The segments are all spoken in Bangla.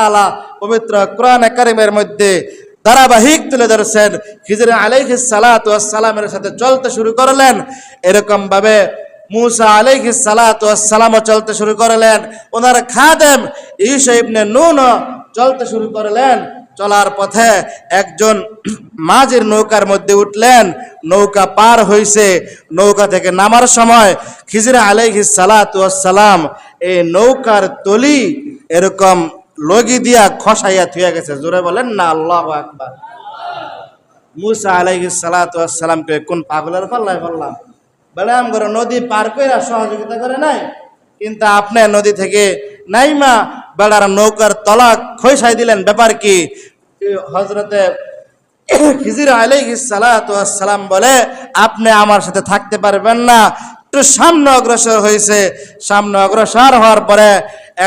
তাআলা পবিত্র কোরআন কারিমের মধ্যে ধারাবাহিক তুলে ধরেছেন। খিজির আলাইহিস সালাতু সালামের সাথে চলতে শুরু করলেন। এরকম ভাবে মুসা আলাইহিস সালাতু সালামও চলতে শুরু করলেন। ওনার খাদেম ঈসা ইবনে নুন চলতে শুরু করলেন। চলার পথে একজন মাঝের নৌকার মধ্যে উঠলেন। নৌকা পার হইছে। নৌকা থেকে নামার সময় খিজিরা আলাইহিস সালাতু সালাম এই নৌকার তলি এরকম লগি দিয়া খসাইয়া থুয়া গেছে। জোরে বলেন না, আল্লাহ আকবার। মুসা ওয়াস সালামকে কোন পাগলের পাল্লায় বললাম বেড়াম করে নদী পার করে সহযোগিতা করে নাই। কিন্তু আপনি নদী থেকে নাইমা বেড়ার নৌকার তলা খসাই দিলেন। ব্যাপার কি? হজরতে খিজির ওয়াস সালাম বলে, আপনি আমার সাথে থাকতে পারবেন না। একটু সামনে অগ্রসর হয়েছে সামনে অগ্রসর হওয়ার পরে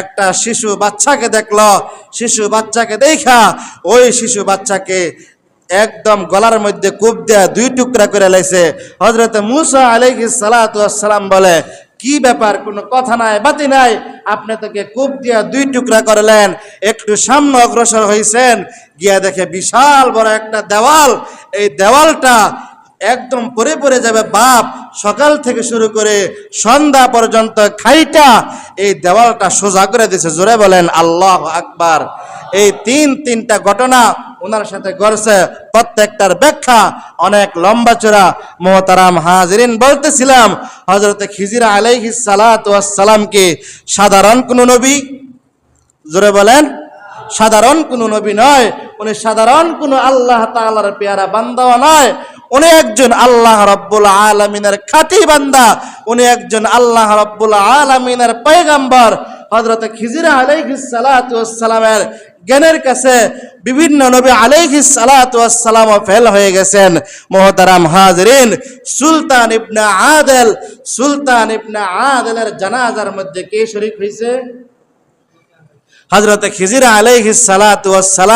একটা শিশু বাচ্চাকে দেখল, শিশু বাচ্চাকে দেখা, ওই শিশু বাচ্চাকে একদম গলার মধ্যে কূপ দেয়া দুই টুকরা করে লাইছে। হজরত মুসা ওয়াস সালাম বলে, কি ব্যাপার? কোনো কথা নাই, বাতি নাই? আপনি তাকে কূপ দিয়া দুই টুকরা করলেন, একটু সামনে অগ্রসর হয়েছেন গিয়া দেখে বিশাল বড় একটা দেওয়াল। এই দেওয়ালটা একদম পরে পরে যাবে বাপ সকাল থেকে শুরু করে সন্ধ্যা পর্যন্ত খাইটা এই দেওয়ালটা সোজা করে দিয়েছে জোরে বলেন, আল্লাহ আকবার। এই তিন, তিনটা ঘটনা ওনার সাথে গড়ছে প্রত্যেকটার ব্যাখ্যা অনেক লম্বা চোরা মোহতারাম হাজরিন বলতেছিলাম হজরত খিজিরা আলাইহিস সালাত সালামকে সাধারণ কোন নবী? জোরে বলেন, সাধারণ কোন নবী নয়। উনি সাধারণ কোন আল্লাহ তালার পেয়ারা বান্দাও নয়। উনি একজন আল্লাহ রব্বুল আলমিনের খাঁটি বান্দা, উনি একজন আল্লাহ রব্বুল আলমিনের পয়গাম্বর। হজরত খিজিরা আলাইহিস সালাতু সালামের জ্ঞানের কাছে বিভিন্ন নবী আলাইহিস সালাতু সালাম ফেল হয়ে গেছেন। মোহতারাম হাজরিন, সুলতান ইবনে আদেল, সুলতান ইবনে আদেলের জানাজার মধ্যে কে শরীক হয়েছে হজরত খিজিরা আলাইহিস সালাতু সালাম